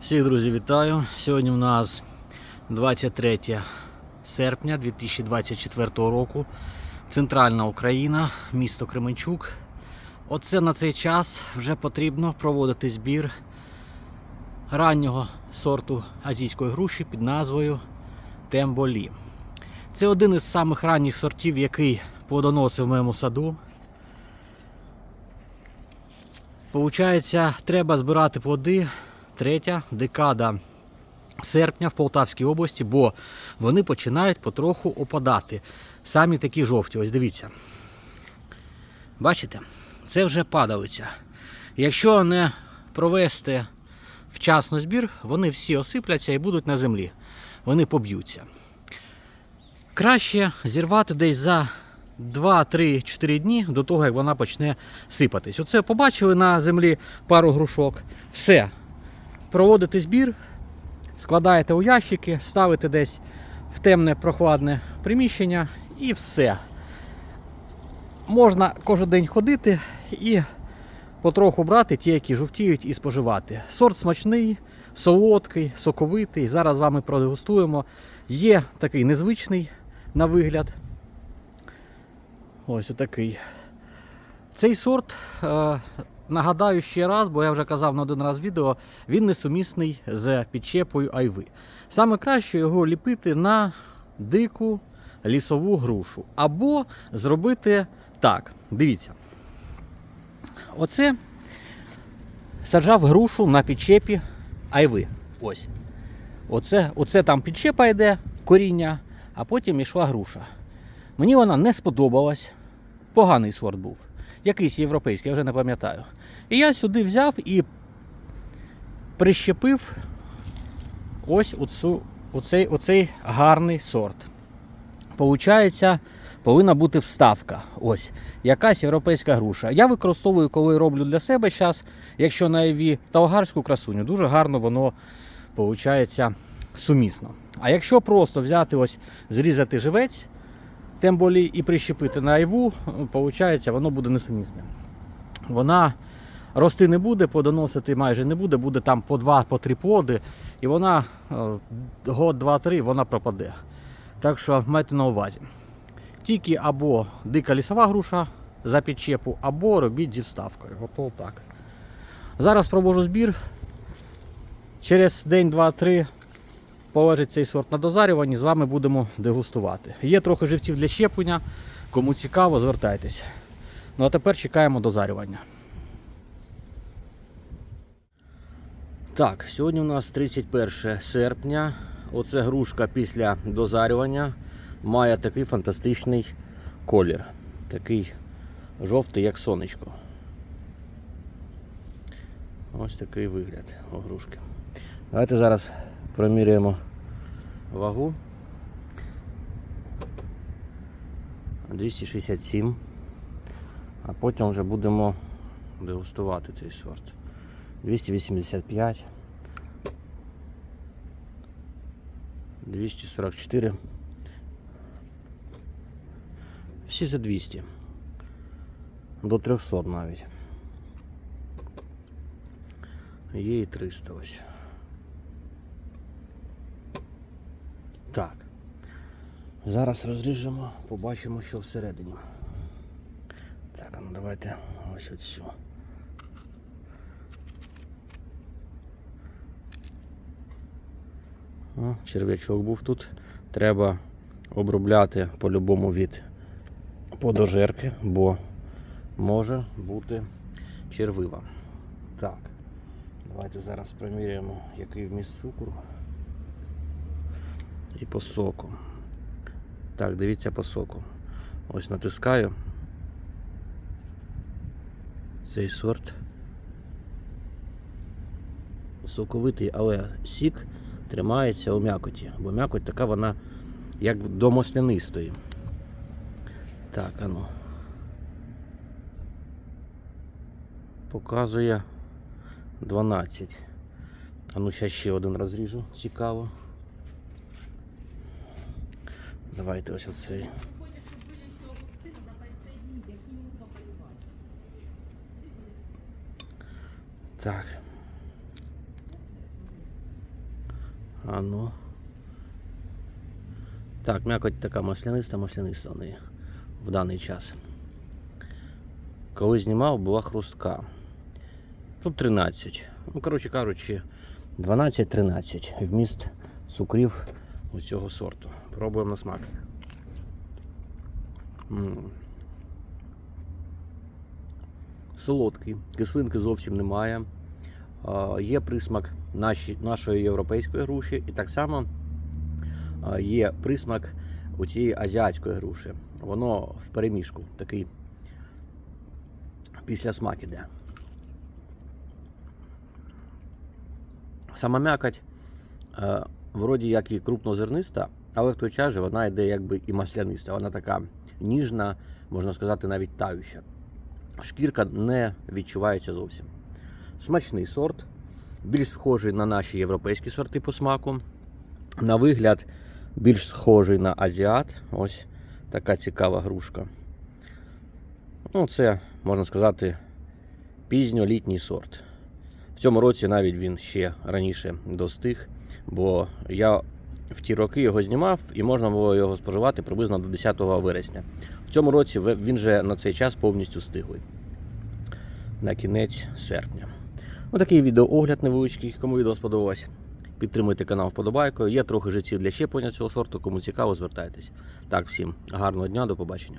Всіх друзі, вітаю! Сьогодні у нас 23 серпня 2024 року. Центральна Україна, місто Кременчук. Оце на цей час вже потрібно проводити збір раннього сорту азійської груші під назвою Темболі. Це один із самих ранніх сортів, який плодоносив в моєму саду. Получається, треба збирати плоди третя декада серпня в Полтавській області, бо вони починають потроху опадати. Самі такі жовті. Ось дивіться. Бачите? Це вже падалиця. Якщо не провести вчасно збір, вони всі осипляться і будуть на землі. Вони поб'ються. Краще зірвати десь за 2-3-4 дні до того, як вона почне сипатись. Оце побачили на землі пару грушок. Все. Проводите збір, складаєте у ящики, ставите десь в темне прохладне приміщення і все. Можна кожен день ходити і потроху брати ті, які жовтіють, і споживати. Сорт смачний, солодкий, соковитий. Зараз з вами продегустуємо. Є такий незвичний на вигляд. Ось отакий. Цей сорт, е, нагадаю ще раз, бо я вже казав на один раз відео, він несумісний з підчепою айви. Саме краще його ліпити на дику лісову грушу. Або зробити так. Дивіться. Оце саджав грушу на підчепі айви. Ось. Оце, оце там підчепа йде, коріння, а потім ішла груша. Мені вона не сподобалась. Поганий сорт був. Якийсь європейський, я вже не пам'ятаю. І я сюди взяв і прищепив ось оцю, оцей, оцей гарний сорт. Получається, повинна бути вставка. Ось, якась європейська груша. Я використовую, коли роблю для себе зараз, якщо на Іві талгарську красуню, дуже гарно воно виходить сумісно. А якщо просто взяти ось, зрізати живець, темболі і прищепити на айву, виходить, воно буде несумісне. Вона рости не буде, плодоносити майже не буде, буде там по 2-3 плоди, і вона е, год, два-три вона пропаде. Так що майте на увазі. Тільки або дика лісова груша за підчепу, або робіть зі вставкою. Ото так. Зараз провожу збір. Через день, два-три полежить цей сорт на дозарюванні, з вами будемо дегустувати. Є трохи живців для щеплення. Кому цікаво, звертайтесь. Ну а тепер чекаємо дозарювання. Так, сьогодні у нас 31 серпня. Оце грушка після дозарювання має такий фантастичний колір. Такий жовтий, як сонечко. Ось такий вигляд у грушки. Давайте зараз проміряємо вагу. 267. А потім вже будемо дегустувати цей сорт. 285. 244. Всі за 200. До 300 навіть. Є і 300 ось. Так. Зараз розріжемо, побачимо, що всередині. Так, ну давайте ось оцю. О, черв'ячок був тут. Треба обробляти по-любому від подожерки, бо може бути червива. Так, давайте зараз проміряємо, який вміст цукру. І по соку. Так, дивіться по соку. Ось натискаю. Цей сорт. Соковитий, але сік тримається у м'якоті, бо м'якоть така вона як до маслянистої. Так, ану. Показує 12. А ну зараз ще один розріжу, цікаво. Давайте ось оцей. Так. А ну. Так, м'якоть така масляниста, масляниста в неї в даний час. Коли знімав, була хрустка. Тут 13. Ну, коротше кажучи, 12-13 вміст цукрів ось цього сорту. Пробуємо на смак. М. Солодкий, кислинки зовсім немає. А, Є присмак наші, нашої європейської груші, і так само є присмак у цієї азіатської груші. Воно в переміжку такий після смак іде. Сама м'якоть, е, вроді як і крупнозерниста, але в той час же вона йде якби і масляниста. Вона така ніжна, можна сказати, навіть тающа. Шкірка не відчувається зовсім. Смачний сорт, більш схожий на наші європейські сорти по смаку. На вигляд, більш схожий на азіат. Ось така цікава грушка. Ну, це, можна сказати, пізньолітній сорт. В цьому році навіть він ще раніше достиг, бо я в ті роки його знімав і можна було його споживати приблизно до 10 вересня. В цьому році він же на цей час повністю стиглий. На кінець серпня. Отакий відеоогляд невеличкий. Кому відео сподобалось, підтримуйте канал вподобайкою. Є трохи життів для щеплення цього сорту. Кому цікаво, звертайтесь. Так, всім гарного дня, до побачення.